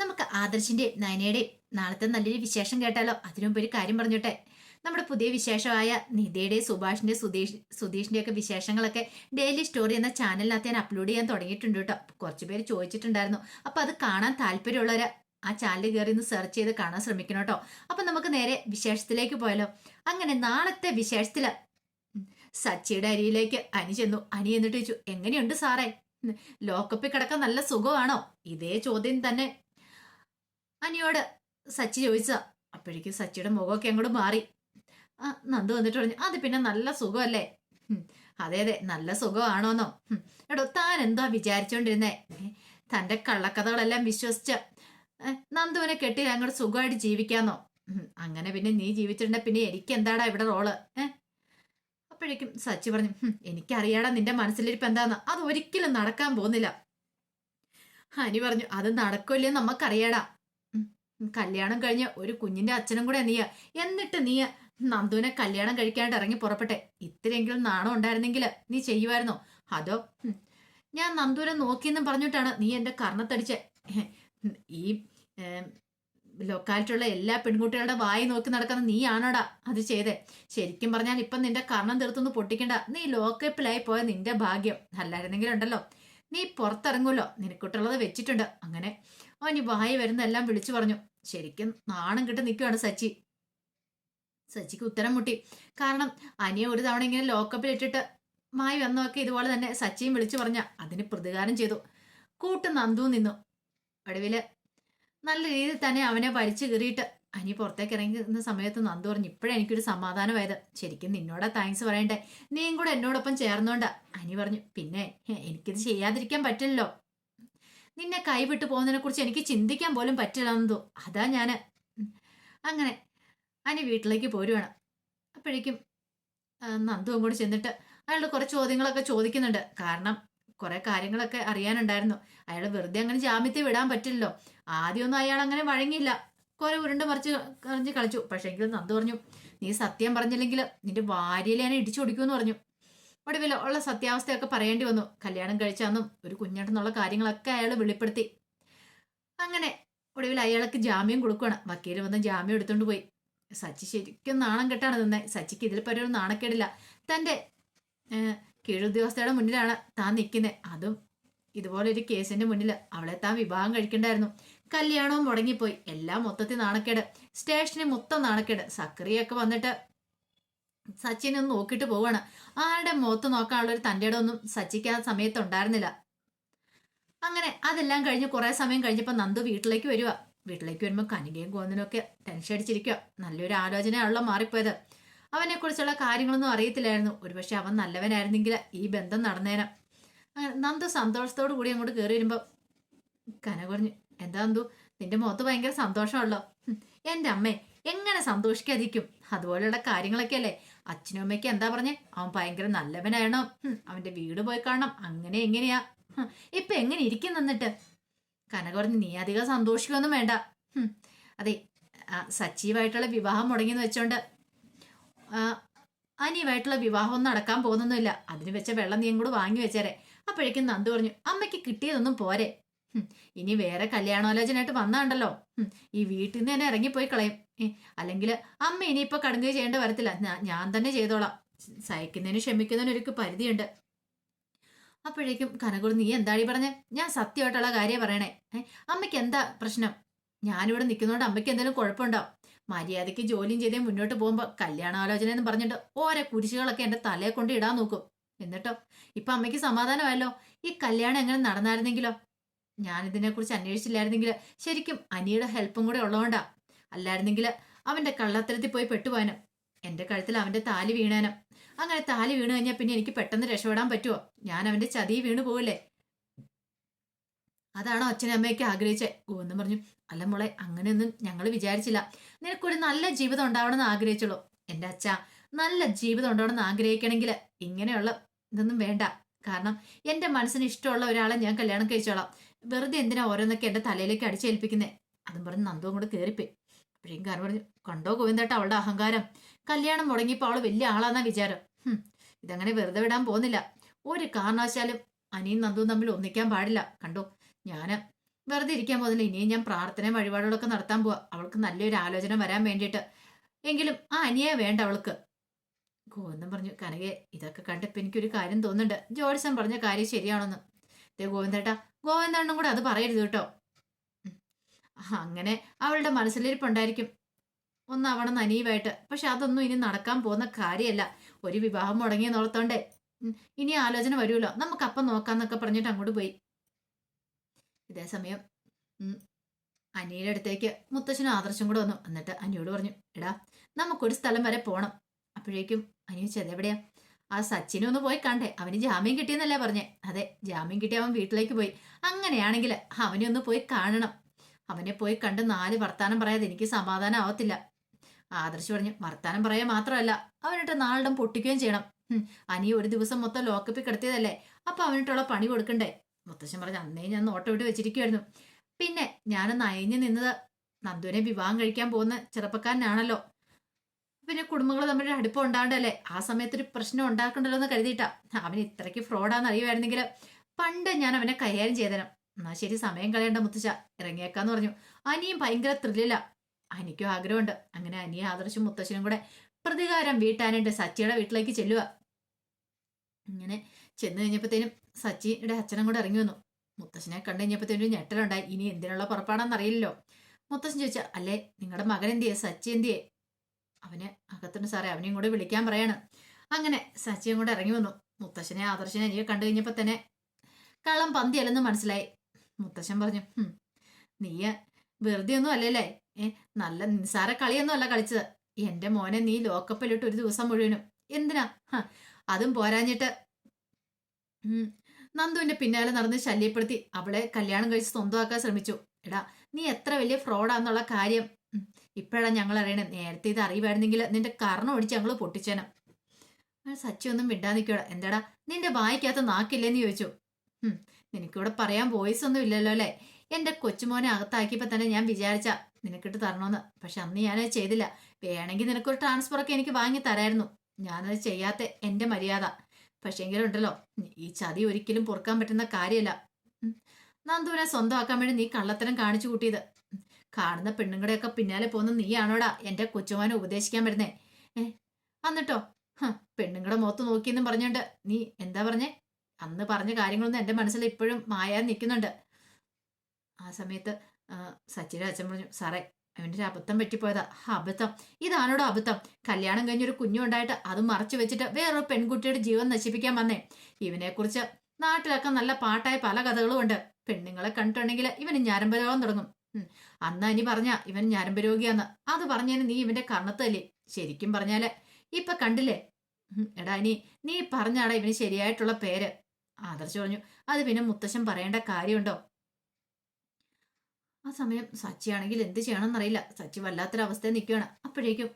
നമുക്ക് ആദർശിന്റെ നയനയുടെ നാളത്തെ നല്ലൊരു വിശേഷം കേട്ടാലോ? അതിനുമുമ്പ് ഒരു കാര്യം പറഞ്ഞോട്ടെ. നമ്മുടെ പുതിയ വിശേഷമായ നിധിയുടെ സുഭാഷിന്റെ സുധീഷ് സുധീഷിന്റെ ഒക്കെ വിശേഷങ്ങളൊക്കെ ഡെയിലി സ്റ്റോറി എന്ന ചാനലിനകത്ത് ഞാൻ അപ്ലോഡ് ചെയ്യാൻ തുടങ്ങിയിട്ടുണ്ട് കേട്ടോ. കുറച്ച് പേര് ചോദിച്ചിട്ടുണ്ടായിരുന്നു. അപ്പൊ അത് കാണാൻ താല്പര്യമുള്ളവര് ആ ചാനൽ കയറി ഒന്ന് സെർച്ച് ചെയ്ത് കാണാൻ ശ്രമിക്കണം കേട്ടോ. അപ്പൊ നമുക്ക് നേരെ വിശേഷത്തിലേക്ക് പോയാലോ. അങ്ങനെ നാളത്തെ വിശേഷത്തിൽ സച്ചിയുടെ അരിയിലേക്ക് അനി ചെന്നു. അനി എന്നിട്ട് ചോദിച്ചു എങ്ങനെയുണ്ട് സാറേ? ലോക്കപ്പിൽ കിടക്കാൻ നല്ല സുഖമാണോ? ഇതേ ചോദ്യം തന്നെ അനിയോട് സച്ചി ചോദിച്ച അപ്പോഴേക്കും സച്ചിയുടെ മുഖമൊക്കെ അങ്ങോട്ട് മാറി. ആ നന്ദു വന്നിട്ട് പറഞ്ഞു അത് പിന്നെ നല്ല സുഖമല്ലേ? അതെ അതെ നല്ല സുഖമാണോന്നോ? എടോ താൻ എന്താ വിചാരിച്ചോണ്ടിരുന്നേ? തന്റെ കള്ളക്കഥകളെല്ലാം വിശ്വസിച്ച് നന്ദുവിനെ കെട്ടി അങ്ങോട്ട് സുഖമായിട്ട് ജീവിക്കാന്നോ? അങ്ങനെ പിന്നെ നീ ജീവിച്ചിട്ടുണ്ടെ പിന്നെ എനിക്ക് എന്താടാ ഇവിടെ റോൾ? ഏഹ് അപ്പോഴേക്കും സച്ചി പറഞ്ഞു "ഹും, എനിക്കറിയാടാ നിന്റെ മനസ്സിലിരിപ്പ് എന്താന്ന് അത് ഒരിക്കലും നടക്കാൻ പോകുന്നില്ല. ഹനി പറഞ്ഞു അത് നടക്കില്ലെന്ന് നമുക്കറിയാടാ കല്യാണം കഴിഞ്ഞ് ഒരു കുഞ്ഞിന്റെ അച്ഛനും കൂടെ നീയ. എന്നിട്ട് നീ നന്ദുവിനെ കല്യാണം കഴിക്കാണ്ട് ഇറങ്ങി പുറപ്പെട്ടെ. ഇത്രയെങ്കിലും നാണം ഉണ്ടായിരുന്നെങ്കിൽ നീ ചെയ്യുമായിരുന്നോ? അതോ ഞാൻ നന്ദുവിനെ നോക്കിയെന്നും പറഞ്ഞിട്ടാണ് നീ എന്റെ കർണത്തടിച്ച്. ഈ ലൊക്കാലിറ്റിയുള്ള എല്ലാ പെൺകുട്ടികളുടെ വായി നോക്കി നടക്കുന്ന നീയാണോടാ അത് ചെയ്തേ? ശരിക്കും പറഞ്ഞാൽ ഇപ്പം നിന്റെ കർണം തീർത്തൊന്ന് പൊട്ടിക്കണ്ട. നീ ലോക്കപ്പിലായി പോയ നിന്റെ ഭാഗ്യം. അല്ലായിരുന്നെങ്കിലുണ്ടല്ലോ. നീ പുറത്തിറങ്ങുമല്ലോ. നിനക്കുട്ടുള്ളത് വെച്ചിട്ടുണ്ട്. അങ്ങനെ അവന് വായി വരുന്നെല്ലാം വിളിച്ചു പറഞ്ഞു. ശരിക്കും നാണം കിട്ട് നിൽക്കുകയാണ് സച്ചി. സച്ചിക്ക് ഉത്തരം മുട്ടി. കാരണം അനിയെ ഒരു തവണ ഇങ്ങനെ ലോക്കപ്പിൽ ഇട്ടിട്ട് മായി വന്നൊക്കെ ഇതുപോലെ തന്നെ സച്ചിയും വിളിച്ചു പറഞ്ഞ അതിന് പ്രതികാരം ചെയ്തു. കൂട്ട് നന്ദു നിന്നു. ഒടുവിൽ നല്ല രീതിയിൽ തന്നെ അവനെ വലിച്ചു കീറിയിട്ട് അനി പുറത്തേക്ക് ഇറങ്ങുന്ന സമയത്ത് നന്ദു പറഞ്ഞു ഇപ്പോഴാണ് എനിക്കൊരു സമാധാനമായത്. ശരിക്കും നിന്നോടാ താങ്ക്സ് പറയണ്ടേ. നീയും കൂടെ എന്നോടൊപ്പം ചേർന്നോണ്ട. അനി പറഞ്ഞു പിന്നെ എനിക്കിത് ചെയ്യാതിരിക്കാൻ പറ്റില്ലല്ലോ. നിന്നെ കൈവിട്ട് പോകുന്നതിനെ കുറിച്ച് എനിക്ക് ചിന്തിക്കാൻ പോലും പറ്റില്ല നന്ദു അതാ ഞാൻ. അങ്ങനെ അനി വീട്ടിലേക്ക് പോരുവാണ്. അപ്പോഴേക്കും ആ, കൂടി ചെന്നിട്ട് അയാളുടെ കുറെ ചോദ്യങ്ങളൊക്കെ ചോദിക്കുന്നുണ്ട്. കാരണം കുറെ കാര്യങ്ങളൊക്കെ അറിയാനുണ്ടായിരുന്നു. അയാൾ വെറുതെ അങ്ങനെ ജാമ്യത്തിൽ വിടാൻ പറ്റില്ലല്ലോ. ആദ്യമൊന്നും അയാൾ അങ്ങനെ വഴങ്ങിയില്ല. കുറെ ഉരുണ്ട് മറിച്ച് കളഞ്ഞ് കളിച്ചു. എങ്കിലും നന്ദു പറഞ്ഞു നീ സത്യം പറഞ്ഞില്ലെങ്കിൽ നിന്റെ ഭാര്യയിലെ ഞാൻ ഇടിച്ചു പറഞ്ഞു. ഒടുവിൽ ഉള്ള സത്യാവസ്ഥയൊക്കെ പറയേണ്ടി വന്നു. കല്യാണം കഴിച്ചാന്നും ഒരു കുഞ്ഞുണ്ടെന്നുള്ള കാര്യങ്ങളൊക്കെ അയാൾ വെളിപ്പെടുത്തി. അങ്ങനെ ഒടുവിൽ അയാൾക്ക് ജാമ്യം കൊടുക്കുകയാണ് വക്കീൽ വന്ന് ജാമ്യം എടുത്തുകൊണ്ട് പോയി. സച്ചി ശരിക്കും നാണം കെട്ടാണ് നിന്നെ. സച്ചിക്ക് ഇതിൽ ഒരു നാണക്കേടില്ല. തന്റെ കീഴുദ്യോഗസ്ഥയുടെ മുന്നിലാണ് താൻ നിൽക്കുന്നത് അതും ഇതുപോലെ ഒരു കേസിന്റെ മുന്നിൽ അവളെ താൻ വിവാഹം കഴിക്കണ്ടായിരുന്നു. കല്യാണവും മുടങ്ങിപ്പോയി. എല്ലാം മൊത്തത്തിൽ നാണക്കേട്. സ്റ്റേഷനിൽ മൊത്തം നാണക്കേട്. സക്രിയൊക്കെ വന്നിട്ട് സച്ചിനെ നോക്കിട്ട് പോവാണ്. ആരുടെ മുഖത്ത് നോക്കാനുള്ള ഒരു തന്റെ ഒന്നും സച്ചിക്ക് ആ സമയത്ത് ഉണ്ടായിരുന്നില്ല. അങ്ങനെ അതെല്ലാം കഴിഞ്ഞ് കുറെ സമയം കഴിഞ്ഞപ്പോൾ നന്ദു വീട്ടിലേക്ക് വരിക വീട്ടിലേക്ക് വരുമ്പോൾ കനികയും ഗോവിന്ദനും ഒക്കെ ടെൻഷൻ അടിച്ചിരിക്കുക നല്ലൊരു ആലോചനയാണല്ലോ മാറിപ്പോയത്. അവനെ കുറിച്ചുള്ള കാര്യങ്ങളൊന്നും അറിയത്തില്ലായിരുന്നു. ഒരുപക്ഷെ അവൻ നല്ലവനായിരുന്നെങ്കിൽ ഈ ബന്ധം നടന്നേനെ. നന്ദു സന്തോഷത്തോടു കൂടി അങ്ങോട്ട് കയറി വരുമ്പോൾ കന കുറഞ്ഞു എന്താ നന്ദു? നിന്റെ മുഖത്ത് ഭയങ്കര സന്തോഷമുള്ളോ എന്റെ അമ്മേ എങ്ങനെ സന്തോഷിക്കാതിരിക്കും? അതുപോലെയുള്ള കാര്യങ്ങളൊക്കെ അല്ലേ അച്ഛനും അമ്മയ്ക്ക് എന്താ പറഞ്ഞേ? അവൻ ഭയങ്കര നല്ലവനായണം. അവന്റെ വീട് പോയി കാണണം. അങ്ങനെ എങ്ങനെയാ? ഇപ്പൊ എങ്ങനെ ഇരിക്കും എന്നിട്ട് കനക പറഞ്ഞ് നീ അധികം സന്തോഷിക്കൊന്നും വേണ്ട. അതെ സജീവായിട്ടുള്ള വിവാഹം മുടങ്ങിയെന്ന് വെച്ചോണ്ട്. അനിയുമായിട്ടുള്ള വിവാഹം ഒന്നും നടക്കാൻ പോകുന്നൊന്നുമില്ല. അതിന് വെച്ച വെള്ളം നീയും കൂടെ വാങ്ങി വെച്ചേരെ. അപ്പോഴേക്കും നന്ദു പറഞ്ഞു അമ്മയ്ക്ക് കിട്ടിയതൊന്നും പോരെ. ഇനി വേറെ കല്യാണാലോചനയായിട്ട് വന്നാണ്ടല്ലോ. ഈ വീട്ടിൽ നിന്ന് തന്നെ ഇറങ്ങിപ്പോയി കളയും. അല്ലെങ്കിൽ അമ്മ ഇനിയിപ്പോ കടുങ്ങുക ചെയ്യേണ്ട വരത്തില്ല. ഞാൻ തന്നെ ചെയ്തോളാം. സഹിക്കുന്നതിന് ക്ഷമിക്കുന്നതിന് ഒരു പരിധിയുണ്ട്. അപ്പോഴേക്കും കനകുడు നീ എന്താടി പറഞ്ഞേ? ഞാൻ സത്യമായിട്ടുള്ള കാര്യം പറയണേ. അമ്മയ്ക്ക് എന്താ പ്രശ്നം? ഞാനിവിടെ നിൽക്കുന്നതുകൊണ്ട് അമ്മയ്ക്ക് എന്തെങ്കിലും കുഴപ്പമുണ്ടോ? മര്യാദയ്ക്ക് ജോലിയും ചെയ്തേ മുന്നോട്ട് പോകുമ്പോൾ കല്യാണാലോചന എന്ന് പറഞ്ഞിട്ട് ഓരോ കുരിശുകളൊക്കെ എന്റെ തലയെ കൊണ്ട് ഇടാൻ നോക്കും. എന്നിട്ടോ? ഇപ്പം അമ്മയ്ക്ക് സമാധാനമായല്ലോ? ഈ കല്യാണം എങ്ങനെ നടന്നായിരുന്നെങ്കിലോ? ഞാനിതിനെക്കുറിച്ച് അന്വേഷിച്ചില്ലായിരുന്നെങ്കിൽ ശരിക്കും അനിയുടെ ഹെൽപ്പും കൂടെ ഉള്ളതുകൊണ്ടാ. അല്ലായിരുന്നെങ്കിൽ അവന്റെ കള്ളത്തരത്തിൽ പോയി പെട്ടുപോയനും. എന്റെ കഴുത്തിൽ അവന്റെ താലി വീണാനും. അങ്ങനെ താലി വീണു കഴിഞ്ഞാൽ പിന്നെ എനിക്ക് പെട്ടെന്ന് രക്ഷപ്പെടാൻ പറ്റുമോ ഞാൻ അവന്റെ ചതി വീണു പോവില്ലേ? അതാണോ അച്ഛനും അമ്മയൊക്കെ ആഗ്രഹിച്ചേ? ഗോവെന്ന് പറഞ്ഞു. അല്ല മോളെ അങ്ങനെയൊന്നും ഞങ്ങൾ വിചാരിച്ചില്ല. നിനക്കൊരു നല്ല ജീവിതം ഉണ്ടാവണമെന്ന് ആഗ്രഹിച്ചുള്ളൂ. എന്റെ അച്ഛ നല്ല ജീവിതം ഉണ്ടാവണമെന്ന് ആഗ്രഹിക്കണമെങ്കിൽ ഇങ്ങനെയുള്ള ഇതൊന്നും വേണ്ട. കാരണം എന്റെ മനസ്സിന് ഇഷ്ടമുള്ള ഒരാളെ ഞാൻ കല്യാണം കഴിച്ചോളാം. വെറുതെ എന്തിനാ ഓരോന്നൊക്കെ എന്റെ തലയിലേക്ക് അടിച്ചേൽപ്പിക്കുന്നേ? അതും പറഞ്ഞ് നന്ദവും കൂടെ കയറിപ്പോയി കാരണം പറഞ്ഞു കണ്ടോ ഗോവിന്ദേട്ട അവളുടെ അഹങ്കാരം? കല്യാണം മുടങ്ങിയപ്പോൾ അവൾ വലിയ ആളാന്നാ വിചാരം. ഇതങ്ങനെ വെറുതെ വിടാൻ പോകുന്നില്ല. ഒരു കാരണവശാലും അനിയും നന്ദുവും തമ്മിൽ ഒന്നിക്കാൻ പാടില്ല. കണ്ടോ? ഞാൻ വെറുതെ ഇരിക്കാൻ പോകുന്നില്ല. ഇനിയും ഞാൻ പ്രാർത്ഥനയും വഴിപാടുകളൊക്കെ നടത്താൻ പോവാ. അവൾക്ക് നല്ലൊരു ആലോചന വരാൻ വേണ്ടിയിട്ട്. എങ്കിലും ആ അനിയെ വേണ്ട അവൾക്ക്. ഗോവിന്ദൻ പറഞ്ഞു കനകെ ഇതൊക്കെ കണ്ടപ്പോൾ എനിക്കൊരു കാര്യം തോന്നുന്നുണ്ട്. ജോഡിസൺ പറഞ്ഞ കാര്യം ശരിയാണെന്ന്. ദേ ഗോവിന്ദേട്ടാ ഗോവിന്ദണ്ണും കൂടെ അത് പറയരുത് കേട്ടോ. അങ്ങനെ അവളുടെ മനസ്സിലിരിപ്പുണ്ടായിരിക്കും. ഒന്നാവണം നനീവായിട്ട്. പക്ഷെ അതൊന്നും ഇനി നടക്കാൻ പോകുന്ന കാര്യമല്ല. ഒരു വിവാഹം മുടങ്ങിയെന്നോളത്തോണ്ടേ ഇനി ആലോചന വരുമല്ലോ. നമുക്ക് അപ്പം നോക്കാന്നൊക്കെ പറഞ്ഞിട്ട് അങ്ങോട്ട് പോയി. ഇതേ സമയം അനിയുടെ അടുത്തേക്ക് മുത്തശ്ശനും ആദർശം കൂടെ വന്നു. എന്നിട്ട് അനിയോട് പറഞ്ഞു എടാ നമുക്കൊരു സ്ഥലം വരെ പോണം. അപ്പോഴേക്കും അനിയ ചെതെവിടെയാ ആ സച്ചിനെ ഒന്ന് പോയി കണ്ടേ അവന് ജാമ്യം കിട്ടിയെന്നല്ലേ പറഞ്ഞേ. അതെ ജാമ്യം കിട്ടിയ അവൻ വീട്ടിലേക്ക് പോയി. അങ്ങനെയാണെങ്കിൽ അവനെ ഒന്ന് പോയി കാണണം. അവനെ പോയി കണ്ട് നാല് വർത്താനം പറയാതെ എനിക്ക് സമാധാനം ആവത്തില്ല. ആദർശ് പറഞ്ഞു വർത്താനം പറയാൻ മാത്രമല്ല അവനിട്ട് നാളിടം പൊട്ടിക്കുകയും ചെയ്യണം. അനി ഒരു ദിവസം മൊത്തം ലോക്കപ്പിൽ കിടത്തിയതല്ലേ? അപ്പൊ അവനിട്ടുള്ള പണി കൊടുക്കണ്ടേ? മുത്തശ്ശൻ പറഞ്ഞു അന്നേ ഞാൻ നോട്ടം വിട്ട് വെച്ചിരിക്കുമായിരുന്നു പിന്നെ ഞാൻ നയഞ്ഞു നിന്നത് നന്ദുവിനെ വിവാഹം കഴിക്കാൻ പോകുന്ന ചെറുപ്പക്കാരനാണല്ലോ. പിന്നെ കുടുംബങ്ങൾ തമ്മിൽ അടുപ്പം ഉണ്ടാകണ്ടല്ലേ? ആ സമയത്ത് ഒരു പ്രശ്നം ഉണ്ടാക്കണ്ടല്ലോ എന്ന് കരുതിയിട്ടാ. അവൻ ഇത്രയ്ക്ക് ഫ്രോഡാന്ന് അറിയുമായിരുന്നെങ്കിൽ പണ്ട് ഞാൻ അവനെ കൈകാര്യം ചെയ്തരം എന്നാ ശരി സമയം കളയണ്ട മുത്തശ്ശ. ഇറങ്ങിയേക്കാന്ന് പറഞ്ഞു. അനിയും ഭയങ്കര ത്രില്ലില്ല അനിക്കും ആഗ്രഹമുണ്ട്. അങ്ങനെ അനിയും ആദർശും മുത്തശ്ശനും കൂടെ പ്രതികാരം വീട്ടാനായിട്ട് സച്ചിയുടെ വീട്ടിലേക്ക് ചെല്ലുക ഇങ്ങനെ ചെന്ന് കഴിഞ്ഞപ്പോഴത്തേനും സച്ചിയുടെ അച്ഛനും കൂടെ ഇറങ്ങി വന്നു. മുത്തശ്ശനെ കണ്ടു കഴിഞ്ഞപ്പോഴത്തേനും ഞെട്ടലുണ്ടായി. ഇനി എന്തിനുള്ള പുറപ്പാടാന്ന് അറിയില്ലല്ലോ. മുത്തശ്ശൻ ചോദിച്ചാ അല്ലേ നിങ്ങളുടെ മകൻ എന്തിയെ? സച്ചി എന്തിയെ? അവന് അകത്തുണ്ട് സാറേ അവനെയും കൂടെ വിളിക്കാൻ പറയാണ്. അങ്ങനെ സച്ചിയും കൂടെ ഇറങ്ങി വന്നു. മുത്തശ്ശനെ ആദർശനെ എനിക്ക് കണ്ടു കഴിഞ്ഞപ്പോ തന്നെ കള്ളം പന്തിയല്ലെന്ന് മനസ്സിലായി. മുത്തശ്ശൻ പറഞ്ഞു "ഹും, നീ വെറുതെ ഒന്നും അല്ലല്ലേ? ഏ നല്ല നിസ്സാര കളിയൊന്നും അല്ല കളിച്ചത്. എന്റെ മോനെ നീ ലോക്കപ്പിലിട്ട് ഒരു ദിവസം മുഴുവനും. എന്തിനാ? അതും പോരാഞ്ഞിട്ട്. നന്ദുവിന്റെ പിന്നാലെ നടന്ന് ശല്യപ്പെടുത്തി അവളെ കല്യാണം കഴിച്ച് സ്വന്തമാക്കാൻ ശ്രമിച്ചു. എടാ നീ എത്ര വലിയ ഫ്രോഡാന്നുള്ള കാര്യം. ഇപ്പോഴാണ് ഇപ്പോഴാ ഞങ്ങൾ അറിയണേ നേരത്തെ ഇത് അറിയുമായിരുന്നെങ്കിൽ നിന്റെ കർണം ഒടിച്ച് ഞങ്ങൾ പൊട്ടിച്ചേനം. സച്ചി ഒന്നും മിണ്ടാ എന്താടാ? നിന്റെ വായിക്കാത്ത നാക്കില്ലേന്ന് ചോദിച്ചു. നിനക്കിവിടെ പറയാൻ വോയിസ് ഒന്നും ഇല്ലല്ലോ അല്ലേ? എന്റെ കൊച്ചുമോനെ അകത്താക്കിയപ്പോ തന്നെ ഞാൻ വിചാരിച്ച നിനക്കിട്ട് തരണമെന്ന് പക്ഷെ അന്ന് ഞാനത് ചെയ്തില്ല. വേണമെങ്കിൽ നിനക്കൊരു ട്രാൻസ്ഫർ ഒക്കെ എനിക്ക് വാങ്ങി തരായിരുന്നു. ഞാനത് ചെയ്യാത്ത എന്റെ മര്യാദ. പക്ഷേങ്കിലും ഉണ്ടല്ലോ ഈ ചതി ഒരിക്കലും പൊറുക്കാൻ പറ്റുന്ന കാര്യമല്ല. നന്ദുവിനെ സ്വന്തമാക്കാൻ വേണ്ടി നീ കള്ളത്തരം കാണിച്ചു കൂട്ടിയത്. കാണുന്ന പെണ്ണുങ്ങളുടെയൊക്കെ പിന്നാലെ പോകുന്ന നീയാണോടാ എന്റെ കൊച്ചുമോനെ ഉപദേശിക്കാൻ വരുന്നേ? ഏ? എന്നിട്ടോ? പെണ്ണുങ്ങളുടെ മുഖത്ത് നോക്കിയെന്നും പറഞ്ഞോണ്ട് നീ എന്താ പറഞ്ഞേ? അന്ന് പറഞ്ഞ കാര്യങ്ങളൊന്നും എന്റെ മനസ്സിൽ ഇപ്പോഴും മായാൻ നിൽക്കുന്നുണ്ട്. ആ സമയത്ത് സച്ചിയുടെ അച്ഛൻ പറഞ്ഞു സാറേ അവന്റെ ഒരു അബദ്ധം പറ്റിപ്പോയതാ. അബദ്ധം. ഇതാണോടോ അബദ്ധം? കല്യാണം കഴിഞ്ഞൊരു കുഞ്ഞുണ്ടായിട്ട് അത് മറച്ചു വെച്ചിട്ട് വേറൊരു പെൺകുട്ടിയുടെ ജീവൻ നശിപ്പിക്കാൻ വന്നേ. ഇവനെക്കുറിച്ച് നാട്ടിലൊക്കെ നല്ല പാട്ടായ പല കഥകളും ഉണ്ട്. പെണ്ണുങ്ങളെ കണ്ടിട്ടുണ്ടെങ്കിൽ ഇവന് ഞാരമ്പരോഗം തുടങ്ങും. അന്ന് അനി പറഞ്ഞ ഇവൻ ഞാരമ്പരോഗിയാന്ന്. അത് പറഞ്ഞതിന് നീ ഇവന്റെ കർണത്തല്ലേ? ശരിക്കും പറഞ്ഞാൽ ഇപ്പൊ കണ്ടില്ലേ? എടാ ഇനി നീ പറഞ്ഞാടാ ഇവന് ശരിയായിട്ടുള്ള പേര്. ആദർശ് പറഞ്ഞു അത് പിന്നെ മുത്തശ്ശൻ പറയേണ്ട കാര്യമുണ്ടോ? ആ സമയം സച്ചിയാണെങ്കിൽ എന്ത് ചെയ്യണമെന്നറിയില്ല. സച്ചി വല്ലാത്തൊരവസ്ഥയിൽ നിൽക്കുകയാണ്. അപ്പോഴേക്കും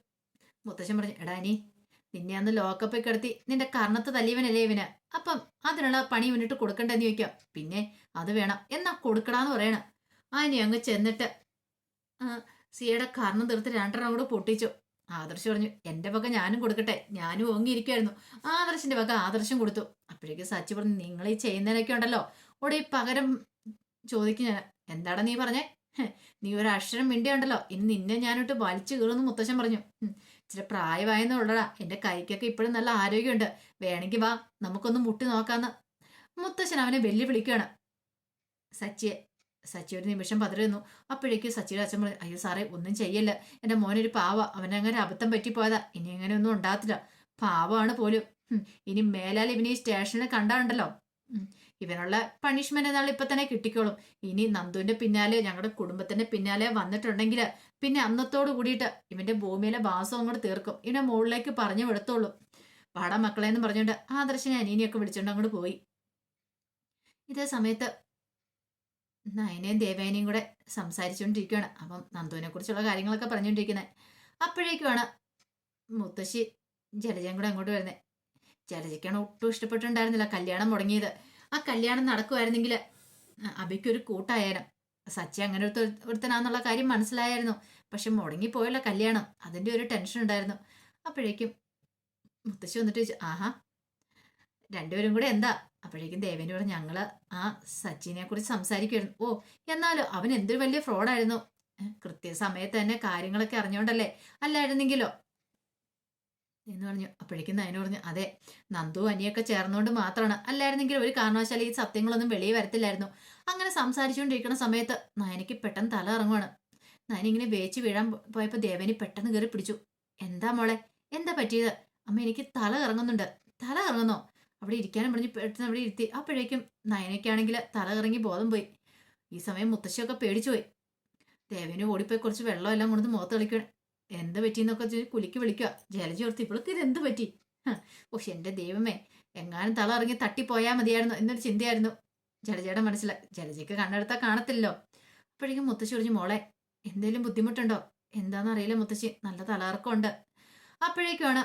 മുത്തശ്ശൻ പറഞ്ഞു എടാ നീ നിന്നെ അന്ന് ലോക്കപ്പിൽ കിടത്തി നിന്റെ കർണത്ത് തല്ലിയവനല്ലേ ഇവന്. അപ്പം അതിനുള്ള പണി ഇവനിട്ട് കൊടുക്കണ്ടെന്ന് ചോദിക്കാം. പിന്നെ അത് വേണം. എന്നാ കൊടുക്കടാന്ന് ആ ഇനി അങ്ങ് ചെന്നിട്ട് സിയുടെ കർണം തീർത്ത് രണ്ടെണ്ണം കൂടെ പൊട്ടിച്ചു. ആദർശ് പറഞ്ഞു എന്റെ വക ഞാനും കൊടുക്കട്ടെ. ഞാനും ഓങ്ങിയിരിക്കുമായിരുന്നു ആദർശിന്റെ വക ആദർശം കൊടുത്തു. അപ്പോഴേക്കും സച്ചി പറഞ്ഞു നിങ്ങൾ ഈ ചെയ്യുന്നതിനൊക്കെ ഉണ്ടല്ലോ. ഓടെ ഈ പകരം ചോദിക്കും ഞാൻ. എന്താടാ നീ പറഞ്ഞേ? നീ ഒരു അക്ഷരം മിണ്ടിയുണ്ടല്ലോ. ഇന്ന് നിന്നെ ഞാനിട്ട് വലിച്ചു കീറുന്നു മുത്തശ്ശൻ പറഞ്ഞു. "ഉം, ഇച്ചിരി പ്രായമായെന്നുള്ളടാ എന്റെ കൈക്കൊക്കെ ഇപ്പോഴും നല്ല ആരോഗ്യമുണ്ട്. വേണമെങ്കിൽ വാ നമുക്കൊന്ന് മുട്ടി നോക്കാന്ന്. മുത്തശ്ശൻ അവനെ വെല്ലുവിളിക്കുകയാണ്. സച്ചിയെ സച്ചി ഒരു നിമിഷം പതറുന്നു അപ്പോഴേക്കും സച്ചിയുടെ അച്ഛൻ പറഞ്ഞു അയ്യോ സാറേ ഒന്നും ചെയ്യല്ല. എന്റെ മോനൊരു പാവ. അവനങ്ങനെ അബദ്ധം പറ്റിപ്പോയതാ. ഇനി അങ്ങനെ ഒന്നും ഉണ്ടാകത്തില്ല. പാവമാണ് പോലും. ഇനി മേലാൽ ഇവനെ ഈ സ്റ്റേഷനിൽ കണ്ടാണ്ടല്ലോ. ഇവനുള്ള പണിഷ്മെന്റ് എന്നാൽ ഇപ്പൊ തന്നെ കിട്ടിക്കോളും. ഇനി നന്ദുവിന്റെ പിന്നാലെ ഞങ്ങളുടെ കുടുംബത്തിന്റെ പിന്നാലെ വന്നിട്ടുണ്ടെങ്കിൽ പിന്നെ അന്നത്തോട് കൂടിയിട്ട് ഇവന്റെ ഭൂമിയിലെ വാസം അങ്ങോട്ട് തീർക്കും. ഇവനെ മുകളിലേക്ക് പറഞ്ഞു വിടത്തുള്ളൂ. പാടാ മക്കളെ എന്ന് പറഞ്ഞുകൊണ്ട് ആദർശനെ അനീനെയൊക്കെ വിളിച്ചുകൊണ്ട് അങ്ങോട്ട് പോയി. ഇതേ സമയത്ത് നയനയും ദേവേനയും കൂടെ സംസാരിച്ചുകൊണ്ടിരിക്കുകയാണ് അപ്പം നന്ദുവിനെ കുറിച്ചുള്ള കാര്യങ്ങളൊക്കെ പറഞ്ഞുകൊണ്ടിരിക്കുന്നത് അപ്പോഴേക്കുമാണ് മുത്തശ്ശി ജലജയും കൂടെ അങ്ങോട്ട് വരുന്നത് ജലജയ്ക്കാണ് ഒട്ടും ഇഷ്ടപ്പെട്ടിട്ടുണ്ടായിരുന്നില്ല. കല്യാണം മുടങ്ങിയത്. ആ കല്യാണം നടക്കുമായിരുന്നെങ്കിൽ അബിക്കൊരു കൂട്ടായാലും സച്ചി അങ്ങനെ ഒരു ഒരുത്തനാന്നുള്ള കാര്യം മനസ്സിലായിരുന്നു പക്ഷെ മുടങ്ങിപ്പോയല്ലോ കല്യാണം. അതിന്റെ ഒരു ടെൻഷൻ ഉണ്ടായിരുന്നു അപ്പോഴേക്കും മുത്തശ്ശി വന്നിട്ട് ചോദിച്ചു ആഹാ രണ്ടുപേരും കൂടെ എന്താ? അപ്പോഴേക്കും ദേവേന്റെ കൂടെ ഞങ്ങൾ ആ സച്ചിനെ കുറിച്ച് സംസാരിക്കുമായിരുന്നു ഓ എന്നാലോ അവൻ എന്തൊരു വലിയ ഫ്രോഡായിരുന്നു കൃത്യസമയത്ത് തന്നെ കാര്യങ്ങളൊക്കെ അറിഞ്ഞോണ്ടല്ലേ അല്ലായിരുന്നെങ്കിലോ? എന്ന് പറഞ്ഞു. അപ്പോഴേക്കും നയന പറഞ്ഞു അതെ നന്ദു അനിയൊക്കെ ചേർന്നുകൊണ്ട് മാത്രമാണ് അല്ലായിരുന്നെങ്കിൽ ഒരു കാരണവശാലും ഈ സത്യങ്ങളൊന്നും വെളിയിൽ വരത്തില്ലായിരുന്നു. അങ്ങനെ സംസാരിച്ചുകൊണ്ടിരിക്കുന്ന സമയത്ത് നയനയ്ക്ക് പെട്ടെന്ന് തല ഇറങ്ങുവാണ് നയന ഇങ്ങനെ വേച്ച് വീഴാൻ പോയപ്പോൾ പോയപ്പോ ദേവനി പെട്ടെന്ന് കയറി പിടിച്ചു. എന്താ മോളെ? എന്താ പറ്റിയത്? അമ്മ എനിക്ക് തല ഇറങ്ങുന്നുണ്ട് തല ഇറങ്ങുന്നോ അവിടെ ഇരിക്കാനും പറഞ്ഞ് പെട്ടെന്ന് അവിടെ ഇരുത്തി. അപ്പോഴേക്കും നയനയ്ക്കാണെങ്കിൽ തല കറങ്ങി ബോധം പോയി. ഈ സമയം മുത്തശ്ശിയൊക്കെ പേടിച്ചു പോയി. ദേവന് ഓടിപ്പോയി കുറച്ച് വെള്ളം എല്ലാം കൊണ്ടു മുഖത്ത് കളിക്കണം എന്ത് പറ്റിയെന്നൊക്കെ കുലിക്ക് വിളിക്കുക ജലജി ഓർത്ത് ഇവൾക്ക് ഇത് എന്ത് പറ്റി? പക്ഷെ ഓ എന്റെ ദൈവമേ. എങ്ങാനും തല ഇറങ്ങി തട്ടിപ്പോയാൽ മതിയായിരുന്നു എന്നൊരു ചിന്തയായിരുന്നു ജലജയുടെ മനസ്സിൽ. ജലജയ്ക്ക് കണ്ണെടുത്താൽ കാണത്തില്ലോ അപ്പോഴേക്കും മുത്തശ്ശി പറഞ്ഞു മോളെ എന്തേലും ബുദ്ധിമുട്ടുണ്ടോ? എന്താണെന്നറിയില്ല മുത്തശ്ശി. നല്ല തലകറക്കമുണ്ട്. അപ്പോഴേക്കുമാണ്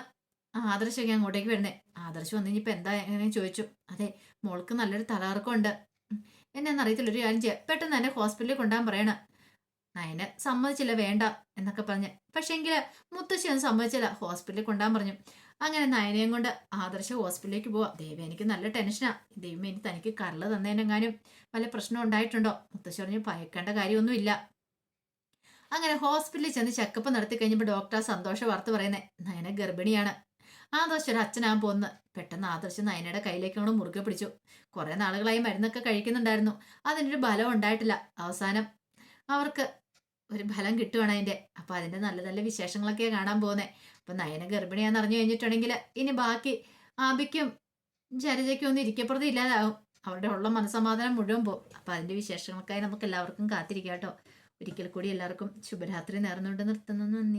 ആദർശൊക്കെ അങ്ങോട്ടേക്ക് വരുന്നേ. ആദർശ് വന്നു ഇനിയിപ്പോൾ എന്താ എങ്ങനെ ചോദിച്ചു? അതെ മോൾക്ക് നല്ലൊരു തലകറക്കമുണ്ട്. എന്നെന്ന് അറിയത്തില്ല ഒരു കാര്യം ചെയ്യാം. പെട്ടെന്ന് തന്നെ ഹോസ്പിറ്റലിൽ കൊണ്ടുപോകാൻ പറയണ. നയന് സമ്മതിച്ചില്ല വേണ്ട എന്നൊക്കെ പറഞ്ഞ്. പക്ഷേങ്കിൽ മുത്തശ്ശി ഒന്നും സമ്മതിച്ചില്ല ഹോസ്പിറ്റലിൽ കൊണ്ടുപോകാൻ പറഞ്ഞു. അങ്ങനെ നയനയും കൊണ്ട് ആദർശ ഹോസ്പിറ്റലിലേക്ക് പോവാം. ദൈവം എനിക്ക് നല്ല ടെൻഷനാ. ദൈവം എനിക്ക് തനിക്ക് കരൾ തന്നതിനെങ്ങാനും വല്ല പ്രശ്നം ഉണ്ടായിട്ടുണ്ടോ? മുത്തശ്ശി പറഞ്ഞു ഭയക്കേണ്ട കാര്യമൊന്നുമില്ല. അങ്ങനെ ഹോസ്പിറ്റലിൽ ചെന്ന് ചെക്കപ്പ് നടത്തി കഴിഞ്ഞപ്പോൾ ഡോക്ടർ സന്തോഷ വാർത്ത പറയുന്നത് നയന ഗർഭിണിയാണ്. ആദർശ് ഒരു അച്ഛനാകാൻ പോന്ന് പെട്ടെന്ന് ആദർശ് നയനയുടെ കയ്യിലേക്ക് അങ്ങോട്ട് മുറുകെ പിടിച്ചു. കുറെ നാളുകളായി മരുന്നൊക്കെ കഴിക്കുന്നുണ്ടായിരുന്നു. അതിനൊരു ബലം ഉണ്ടായിട്ടില്ല. അവസാനം അവർക്ക് ഒരു ഫലം കിട്ടുവാണ് അതിന്റെ അപ്പൊ അതിന്റെ നല്ല നല്ല വിശേഷങ്ങളൊക്കെ കാണാൻ പോകുന്നത് അപ്പൊ നയന ഗർഭിണിയാന്ന് അറിഞ്ഞു കഴിഞ്ഞിട്ടുണ്ടെങ്കിൽ ഇനി ബാക്കി ആബിക്കും ചരജയ്ക്കും ഒന്നും ഇരിക്കപ്പുറത്ത് ഇല്ലാതാവും. അവരുടെ ഉള്ള മനസമാധാനം മുഴുവൻ പോകും അപ്പൊ അതിന്റെ വിശേഷങ്ങൾക്കായി നമുക്ക് എല്ലാവർക്കും കാത്തിരിക്കാം കേട്ടോ. ഒരിക്കൽ കൂടി എല്ലാവർക്കും ശുഭരാത്രി നേർന്നുകൊണ്ട് നിർത്തുന്നു. നന്ദി.